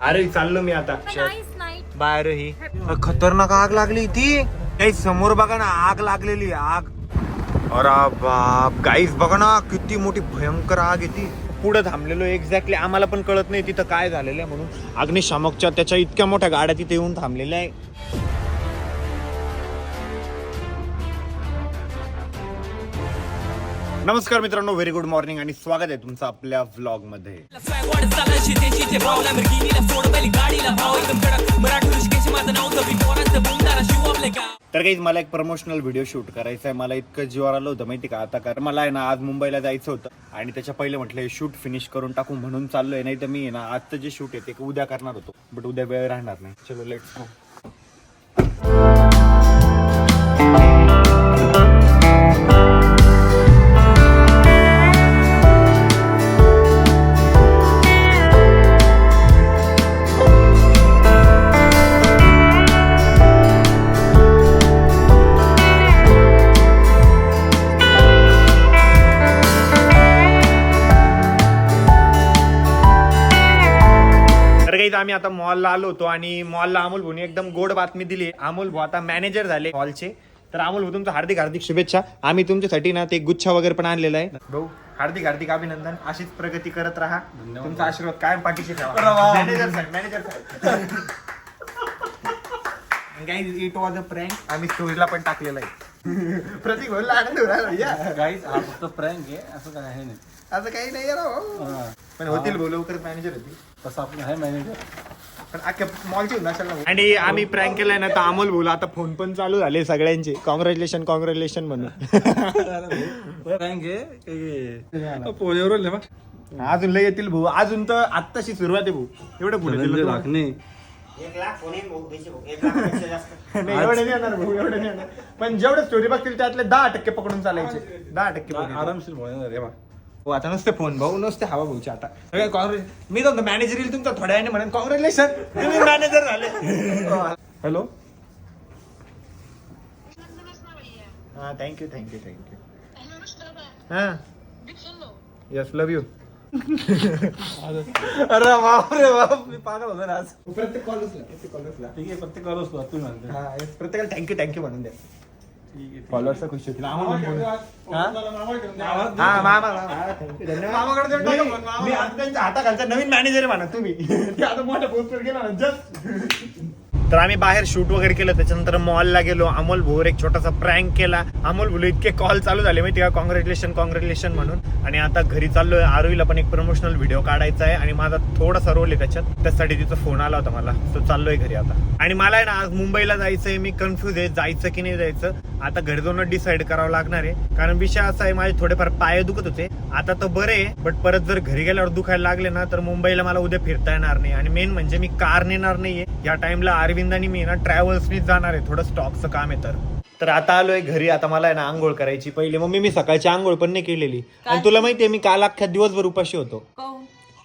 अरे चाललो मी आता. बाहेर ही. खतरनाक आग लागली ती. काही समोर बघा ना आग लागलेली आग. अरे बाप गाईस बघा ना किती मोठी भयंकर आग आहे ती. पुढे थांबलेलो एक्झॅक्टली आम्हाला पण कळत नाही तिथं काय झालेलं आहे म्हणून. अग्निशामकच्या त्याच्या इतक्या मोठ्या गाड्या तिथे येऊन थांबलेल्या आहे. नमस्कार मित्रांनो व्हेरी गुड मॉर्निंग आणि स्वागत आहे तुमचं आपल्या व्लॉगमध्ये तर काही मला एक प्रमोशनल व्हिडिओ शूट करायचा आहे. मला इतकं जीवावर आलं होतं माहिती का? आता कारण मला आहे ना आज मुंबईला जायचं होतं. आणि त्याच्या पहिले म्हटलं शूट फिनिश करून टाकू म्हणून चाललोय. नाही तर मी ना आजचं जे शूट आहे ते उद्या करणार होतो. बट उद्या वेळ राहणार नाही. चलो लेट्स तर काही आम्ही आता मॉलला आलो होतो आणि मॉलला अमोल भाऊनी एकदम गोड बातमी दिली. अमोल भाऊ आता मॅनेजर झाले मॉलचे तर अमोल भाऊ तुमचं हार्दिक हार्दिक शुभेच्छा. आम्ही तुमच्यासाठी ना ते गुच्छा वगैरे पण आणलेला आहे. भाऊ हार्दिक हार्दिक अभिनंदन. अशीच प्रगती करत राहा. तुमचा आशीर्वाद कायम पाठीशी ठेवा. मॅनेजर साहेब मॅनेजर साहेब इट वॉज अ प्रँक आम्ही स्टोरीला पण टाकलेला आहे. प्रतीक भाऊ आनंद होऊ राहिला, या. गाईज हा फक्त प्रँक आहे असं काय आहे नाही. असं काही नाही आहे ना भाऊ. हा. पण होतील भाऊ लवकर मॅनेजर होतील. तसं आपलं आहे मॅनेजर पण अख्ख्या मॉलची आणि आम्ही प्रँक केलाय ना तर अमोल बोला आता फोन पण चालू झाले सगळ्यांचे. कॉंग्रॅच्युलेशन कॉंग्रॅच्युलेशन म्हणून. काही अजून लय येतील भाऊ. अजून तर आत्ताशी सुरुवात आहे भाऊ. एवढं पुढे नाही एवढे नाही येणार भाऊ एवढे नाही येणार. पण जेवढे स्टोरी बघतील त्यातले दहा टक्के पकडून चालायचे. दहा टक्के पकडून. आरामशीर बोलणार रे बा. हो आता नुसते फोन भाऊ नुसते हवा भाऊचे आता. सगळे काँग्रेस मी तर मॅनेजर येईल तुमचा थोड्या वेळाने म्हणेन कॉंग्रॅच्युलेशन तुम्ही मॅनेजर झाले. हॅलो हा thank you thank you thank you हा. यस लव यू अरे बाप रे बाप मी पागल होतो ना आज. प्रत्येक कॉलेजला प्रत्येक कॉलेजला ठीक आहे प्रत्येक कॉल असतो तुम्ही म्हणते. हा प्रत्येकाला थँक्यू थँक्यू म्हणून द्या. फॉलोअर्स खुश होतील. हा? हा. मामाकडे हाताखालचा नवीन मॅनेजर म्हणा तुम्ही. ते आता मोठ्या पोस्टवर गेला ना जस्ट तर आम्ही बाहेर शूट वगैरे केलं त्याच्यानंतर मॉलला गेलो अमोल भोर एक छोटासा प्रँक केला. अमोल भोर इतके कॉल चालू झाले माहिती का? कॉंग्रॅच्युलेशन कॉंग्रॅच्युलेशन म्हणून. आणि आता घरी चाललोय. आरोईला पण एक प्रमोशनल व्हिडिओ काढायचा आहे आणि माझा थोडासा रोल आहे त्याच्यात. त्यासाठी तिचा फोन आला होता मला. तो चाललोय घरी आता. आणि मला आहे ना आज मुंबईला जायचंय. मी कन्फ्युज आहे. जायचं की नाही जायचं? आता घरी जाऊन डिसाईड करावं लागणार आहे. कारण विषय असा आहे माझे थोडेफार पाय दुखत होते. आता तर बरे आहे. बट परत जर घरी गेल्यावर दुखायला लागले ना तर मुंबईला मला उद्या फिरता येणार नाही. आणि मेन म्हणजे मी कार नेणार नाहीये. या टाइमला अरविंद आणि मी ना ट्रॅव्हल्सनीच जाणार आहे. थोडं स्टॉकचं काम आहे तर. तर आता आलोय घरी. आता मला आहे ना आंघोळ करायची. पहिले मम्मी मी सकाळची आंघोळ पण नाही केलेली. आणि तुला माहितीये मी काल अख्ख्या दिवसभर उपाशी होतो. काऊन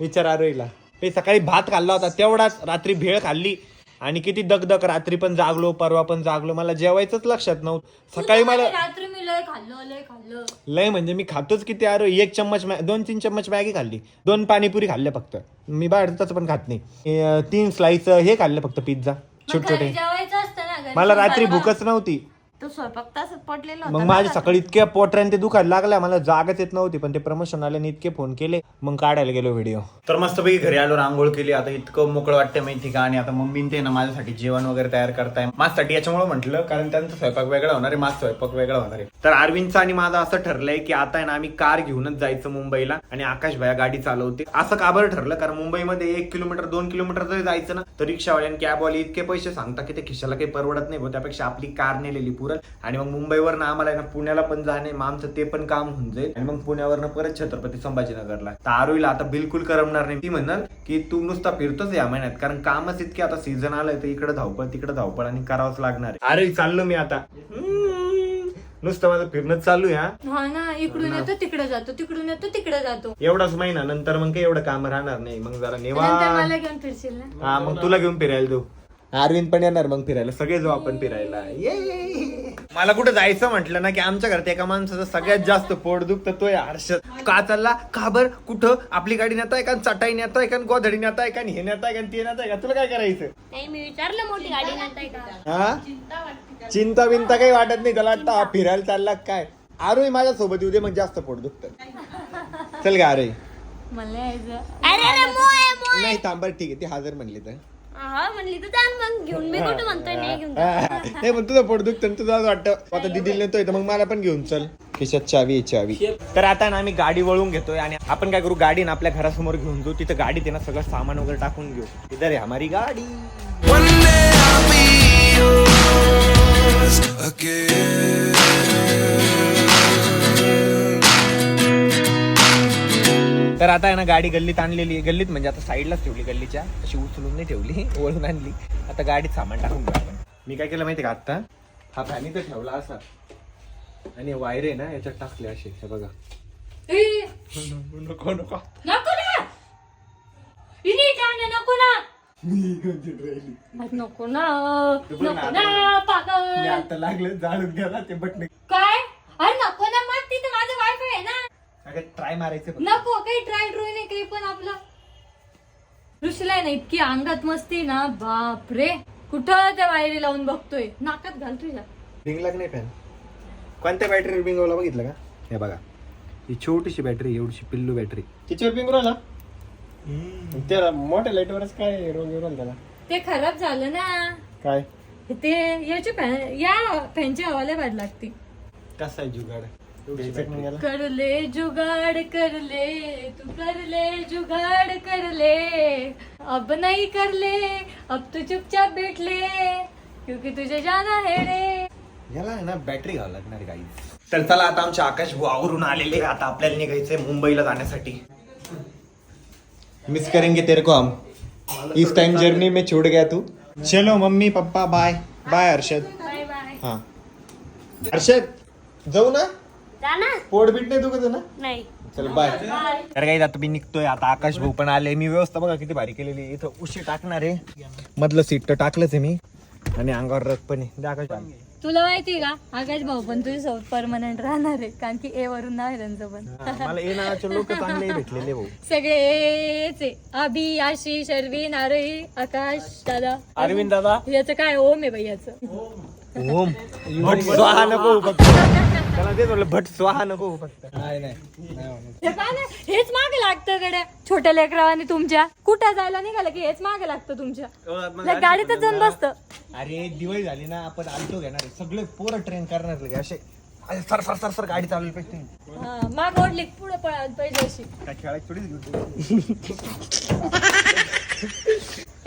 विचार आरोईला. मी सकाळी भात खाल्ला होता. तेवढाच रात्री भेळ खाल्ली. आणि किती दगदग रात्री पण जागलो परवा पण जागलो. मला जेवायचंच लक्षात नव्हतं. सकाळी मला रात्री? मी लय खाल्लं लय खाल्लं. लय म्हणजे मी खातोच किती अरे एक चम्मच दोन तीन चम्मच मॅगी खाल्ली. दोन पाणीपुरी खाल्ले फक्त. मी बाहेरच पण खात नाही. हे, तीन स्लाइस हे खाल्ले फक्त पिझ्झा छोटे छोटे जेवायचं असतं ना घरी. मला रात्री भूकच नव्हती. तो स्वयंपाक तासच पडलेला मग होता ना. सकाळी इतक्या पोटऱ्याने ते दुखायला लागल्या मला जागच येत नव्हती पण ते प्रमोशन आल्याने इतके फोन केले मग काढायला गेलो व्हिडिओ तर मस्तपैकी घरी आलो आंघोळ केली आता इतकं मोकळं वाटतं माहिती का? आणि आता मम्मीन ते ना माझ्यासाठी जेवण वगैरे तयार करताय. माझ्यासाठी याच्यामुळे म्हटलं कारण त्यांचा स्वयंपाक वेगळा होणार आहे माझा स्वयंपाक वेगळा होणार आहे. तर अरविंदचं आणि माझं असं ठरलंय की आता आहे ना आम्ही कार घेऊनच जायचं मुंबईला आणि आकाश भाया गाडी चालवते. असं का बरं ठरलं? कारण मुंबईमध्ये एक किलोमीटर दोन किलोमीटर जरी जायचं ना तर रिक्षावाले आणि कॅबवाले इतके पैसे सांगतात की ते खिशाला काही परवडत नाही भाऊ. त्यापेक्षा आपली कार नेलेली पुरल आणि मग मुंबईवर ना आम्हाला ना पुण्याला पण जाणे मग आमचं ते पण काम होऊन जाईल. आणि मग पुण्यावरनं परत छत्रपती संभाजीनगरला. तर आरोईला आता बिलकुल करमणार नाही. ती म्हणणार की तू नुसता फिरतोच या महिन्यात. कारण कामच इतके आता सीझन आलंय तर इकडे धावपळ तिकडे धावपळ आणि करावंच लागणार आहे. अरे चाललो मी आता. नुसतं माझं फिरणंच चालू आहे हा. ना इकडून येतो तिकडे जातो तिकडून येतो तिकडे जातो. एवढाच महिना नंतर मग काही एवढं काम राहणार नाही. मग जरा नंतर निवा मला घेऊन फिरशील ना? हा मग तुला घेऊन फिरायला देऊ. अरविंद पण येणार मग फिरायला. सगळे जाऊ आपण फिरायला. ये मला कुठं जायचं म्हटलं ना की आमच्या घरात एका माणसाचं सगळ्यात जास्त पोट दुखतं तो आहे हर्षद का चालला? का बर? कुठं? आपली गाडी नेताय का? चटाई नेताय का? गोधडी नेताय का? हे नेताय का? ते नेताय का? तुला काय करायचं? नाही मी विचारलं मोठी गाडी नेताय का? हा? चिंता बिंता काही वाटत नाही. त्याला वाटतं हा फिरायला चालला काय? आरोही माझ्या सोबत येऊ दे मग जास्त पोट दुखत. चल का आरोही मला अरे अरे मोय मोय. नाही थांबर ठीक आहे. ती हजर म्हणली तर. हा म्हणली तर जाण मग घेऊन मी कुठं म्हणतोय नाही घेऊन जा. नाही पण तुझं पोट दुखतं तुझं असं वाटतं आता दिदीला नेतोय तर मग मला पण घेऊन चल. खिशात चावी आहे, चावी. तर आता ना आम्ही गाडी वळून घेतोय आणि आपण काय करू गाडी ना आपल्या घरासमोर घेऊन जाऊ. तिथं गाडीत आहे ना सगळं सामान वगैरे टाकून घेऊ. इधर आहे हमारी गाडी. One day I'll be yours again. तर आता आहे ना गाडी गल्लीत आणलेली आहे. गल्लीत म्हणजे आता साईडलाच ठेवली गल्लीच्या. अशी उचलून नाही ठेवली वळून आणली. आता गाडीत सामान टाकून आपण. मी काय केलं माहिती का आता हा फॅन इथं ठेवला असा. आणि वायर आहे ना याच्यात टाकले असे. हे बघा. नको नको नको. ना! नको ना! नको ना. नको ना पागल. आता लागलं जाळून गेला ते बटन. काय अरे नको ना मग तिथे माझं वायफाय आहे ना ट्राय मारायचं फक्त. नको काही ट्राय ट्रोय नाही काही पण आपलं. ऋषीला आहे ना इतकी अंगात मस्ती ना बाप रे कुठं त्या वायरी लावून बघतोय? नाकात घाल तुझ्या बिंगला की नाही फॅन कोणत्या बॅटरी बिंगवला बघितलं का? हे बघा. ही छोटीशी बॅटरी एवढीशी पिल्लू बॅटरी तिच्यावर पिंगुराला त्याला मोठ्या लाईटवरच काय रोग येऊन त्याला ते खराब झालं ना. काय? ते याची फॅन या फॅनची हवाला भाड लागती कसा आहे जुगाड? द्यायचं का नाही याला? कर ले जुगाड़ कर ले. तू कर ले जुगाड़ कर ले. अब नहीं कर ले अब तू चुपचाप बैठ ले क्योंकि तुझे जाना है रे. याला आहे ना बॅटरी घ्यावं लागणार गाई तर चला आता आमचे आकाश भाऊ आवरून आलेले आता आपल्याला निघायचंय मुंबईला जाण्यासाठी. मिस करेंगे तेरे को हम. इस टाइम जर्नी में छोड़ गया तू. चलो mummy papa bye bye Harshad. Bye bye हा. हर्षद जाऊ ना. जाना पोट बीट नाही दुखत ना? नाही. चल बाय तर काही आता मी निघतोय. आता आकाश भाऊ पण आले. मी व्यवस्था बघा किती भारी केलेली आहे. इथं उशी टाकणार आहे. मधलं सीट तर टाकलंच आहे मी. आणि अंगावर रग पण आहे. दे आकाश भाऊ. तुला माहितीये का? आकाश भाऊ पण तुझ्यासोबत परमनंट राहणार आहे. कारण की ए वरून नाव आहे त्यांचं पण. हा, मला ए नावाचे लोक चांगले भेटलेले भाऊ. सगळे एच आहे. अभि आशिष अरविंद आरोही आकाश दादा. अरविंद दादा. याचं काय ओम आहे बाई याचं? ओम. भट स्वाहा नको फक्त. त्याला तेच म्हटलं भट स्वाहा नको होऊ फक्त. नाही नाही. नाही होणार. हे पहा ना, हेच मागे लागतं गड्या. छोट्या लेकरावानी तुमच्या. कुठं जायला निघालं की हेच मागे लागतं तुमच्या? लय गाडीतच जाऊन बसतं. अरे दिवाळी झाली ना आपण आलतो घेणार आहे. सगळे पोरं ट्रेन करणार लगे असे अरे सर सर सर सर गाडी चालवली पाहिजे हा, माग ओढली पुढे पळायला पाहिजे अशी. काय खेळायची थोडीच घेऊ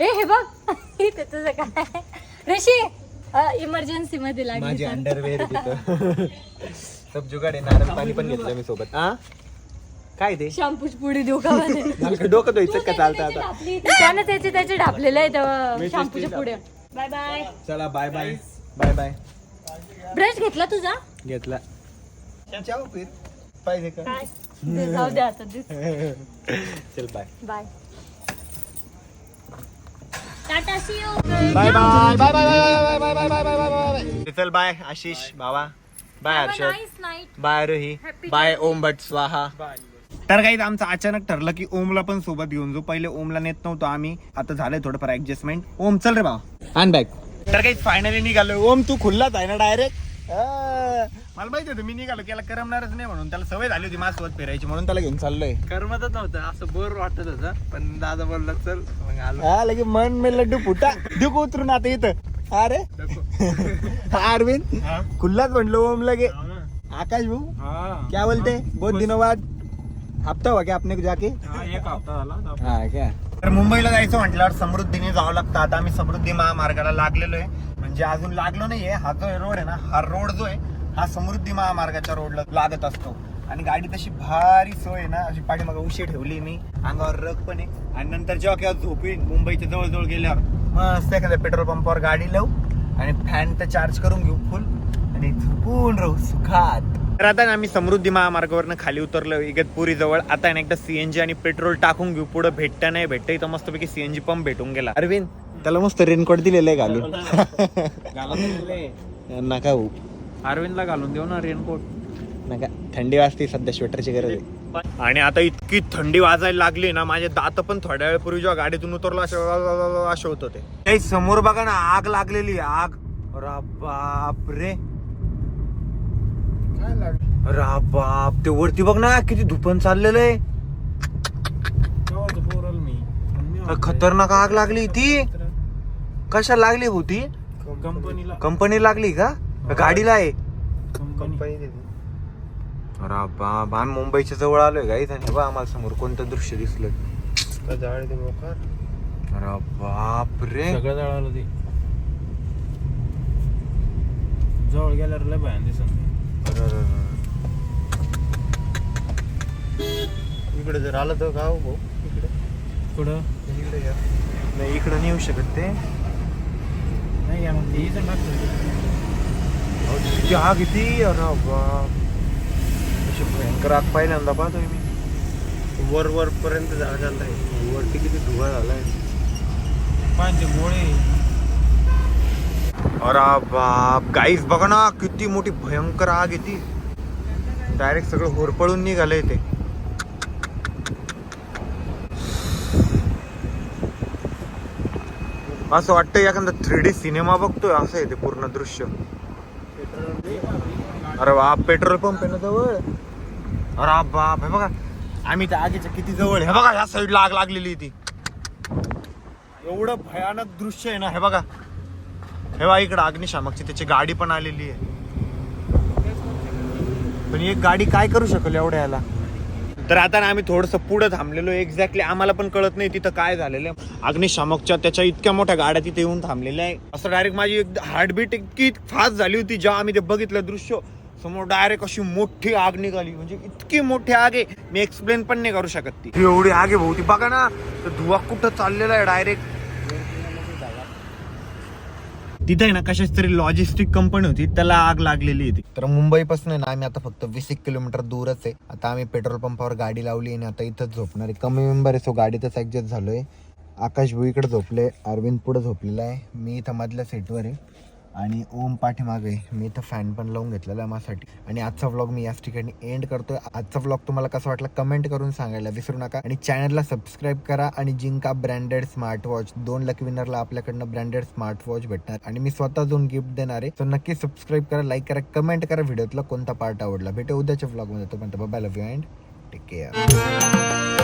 ए हे बघ. इथे तुझं काय? ऋषी इमर्जन्सी मध्ये लागली माझी तर. अंडरवेअर तिथं. सब जुगाड आहे नारळ पाणी पण घेतलं मी सोबत. हा काय ते? शॅम्पूची पुडी देऊ का काय डोकं धुवायचं का चालतं आता? त्यानं त्याचे त्याचे ढापलेले आहे शॅम्पूच्या पुढे. बाय बाय चला bye bye bye bye brush घेतला तुझा? घेतला. पाहिजे का? काय दे, जाऊ दे आता दे. चल bye bye tata see you bye bye bye bye bye bye bye bye bye bye bye bye चल बाय आशिष भावा bye Harshad bye Rohi bye ओम भट स्वाहा तर काही आमचं अचानक ठरलं की ओमला पण सोबत घेऊन जाऊ. पहिले ओमला नेत नव्हतो आम्ही. आता झालंय थोडंफार ऍडजस्टमेंट ओम चल रे भावा. आण बॅग तर काही फायनली निघालो ओम तू खुल्लाच आहे ना डायरेक्ट मला माहिती होतं मी निघालो की याला करमणारच नाही म्हणून. त्याला सवय झाली होती माझ्यासोबत फिरायची म्हणून त्याला घेऊन चाललोय. करमतच नव्हतं असं बोर वाटत होतं पण दादा बोलला चल मग आलो. हा लगे मन में लड्डू फुटा का उतरून आता इथं. अरे अरविंद. खुल्लाच म्हणलो ओम लगे. आकाश भाऊ हा. क्या बोलते? बहुत दिनों बाद. हफ्ता हुआ क्या आपने को जाके एक हप्ता झाला हा क्या? तर मुंबईला जायचं म्हटल्यावर समृद्धीने जावं लागतं. आता आम्ही समृद्धी महामार्गाला लागलेलो आहे. जे अजून लागलो नाहीये हा जो रोड आहे ना हा रोड जो आहे हा समृद्धी महामार्गाच्या रोडला लागत असतो. आणि गाडी तशी भारी सोय आहे ना अशी पाठीमागे उशी ठेवली मी अंगावर रग पण आहे. आणि नंतर जेव्हा केव्हा झोप मुंबईच्या जवळजवळ गेल्यावर मस्त एखाद्या पेट्रोल पंपावर गाडी लावू आणि फॅन तर चार्ज करून घेऊ फुल आणि झोपून राहू सुखात. तर आता आम्ही समृद्धी महामार्गावरनं खाली उतरलो इगतपुरी जवळ. आता ना एकदा सीएनजी आणि पेट्रोल टाकून घेऊ पुढे भेटतं नाही भेटतं इथं मस्तपैकी सीएनजी पंप भेटून गेला. अरविंद त्याला मस्त रेनकोट दिलेलं आहे घालून. नका भाऊ अरविंदला घालून देऊ ना रेनकोट नका. थंडी वाजते सध्या स्वेटरची गरज आहे. आणि आता इतकी थंडी वाजायला लागली ना माझे दात पण थोड्या वेळपूर्वी जेव्हा गाडीतून उतरलो असं असं होत होते. काही समोर बघा ना आग लागलेली आहे, आग. रा बाप रे. काय लागलं रा बाप ते वरती बघ ना किती धुपन चाललेलं आहे. खतरनाक आग लागली ती कशा लागली होती कंपनीला. कंपनी लागली का? का गाडीला आहे. कंपनी. अरे बाप आम्ही मुंबईच्या जवळ आलोय गाईत आणि बा आम्हाला समोर कोणतं दृश्य दिसलं जाळे मोकार. अरे बाप रे. सगळं जळालं ते. जवळ गेल्यावर लय भयान अरे. इकडे जर आलं तर गाव भाऊ इकडे. कुठं? इकडे या. नाही इकडं नाही येऊ शकत ते. नाही या मग ते इथं टाकतो अहो, किती आग किती अरे बाप. अशी भयंकर आग पहिल्यांदा पाहतोय मी. वर वर पर्यंत झालं आहे. वरती किती धुवा झालाय. पांचे गोळे. अरे बाप. गाईस बघा ना किती मोठी भयंकर आग येते डायरेक्ट सगळं होरपळून निघालंय ते. असं वाटतं एखादा थ्री डी सिनेमा बघतोय असं आहे ते पूर्ण दृश्य. अरे बाप पेट्रोल पंप आहे ना जवळ? अरे बाप हे बघा आम्ही त्या आगीच्या किती जवळ आहे. हे बघा ह्या साईडला आग लागलेली आहे ती. एवढं भयानक दृश्य आहे ना हे बघा. हे बघा इकडं अग्निशामकची त्याची गाडी पण आलेली आहे. पण एक गाडी काय करू शकेल एवढ्या याला? तर आता ना आम्ही थोडस पुढे थांबलेलो एक्झॅक्टली आम्हाला पण कळत नाही तिथं काय झालेलं आहे. अग्निशामकच्या त्याच्या इतक्या मोठ्या गाड्या तिथे येऊन थांबलेल्या आहे. असं डायरेक्ट माझी हार्टबीट इतकी फास्ट झाली होती जेव्हा आम्ही ते बघितलं दृश्य. समोर डायरेक्ट अशी मोठी आग निघाली. म्हणजे इतकी मोठी आग आहे. मी एक्सप्लेन पण नाही करू शकत ती. एवढी आग आहे भाऊ ती. बघा ना तर धुवा कुठं चाललेला आहे डायरेक्ट तिथे आहे ना कशाच तरी लॉजिस्टिक कंपनी होती त्याला आग लागलेली होती. तर मुंबईपासून ना आम्ही आता फक्त वीस एक किलोमीटर दूरच आहे. आता आम्ही पेट्रोल पंपावर गाडी लावली आणि आता इथंच झोपणार आहे. कमी मेंबर आहे सो गाडीतच ऍडजस्ट झालोय. आकाश भुईकडे झोपले अरविंद पुढे झोपलेला आहे. मी इथं मधल्या सीटवर आहे. आणि ओम पाठीमागे मी इथं फॅन पण लावून घेतलेला आहे माझ्यासाठी. आणि आजचा व्लॉग मी याच ठिकाणी एंड करतोय. आजचा व्लॉग तुम्हाला कसा वाटला कमेंट करून सांगायला विसरू नका. आणि चॅनलला सबस्क्राईब करा आणि जिंका ब्रँडेड स्मार्ट वॉच दोन लकी विनरला आपल्याकडनं ब्रँडेड स्मार्ट वॉच भेटणार. आणि मी स्वतः जाऊन गिफ्ट देणार आहे. तर नक्की सबस्क्राईब करा लाईक करा कमेंट करा व्हिडिओतला कोणता पार्ट आवडला. भेटे उद्याच्या व्लॉगमध्ये तोपर्यंत bye love you and take care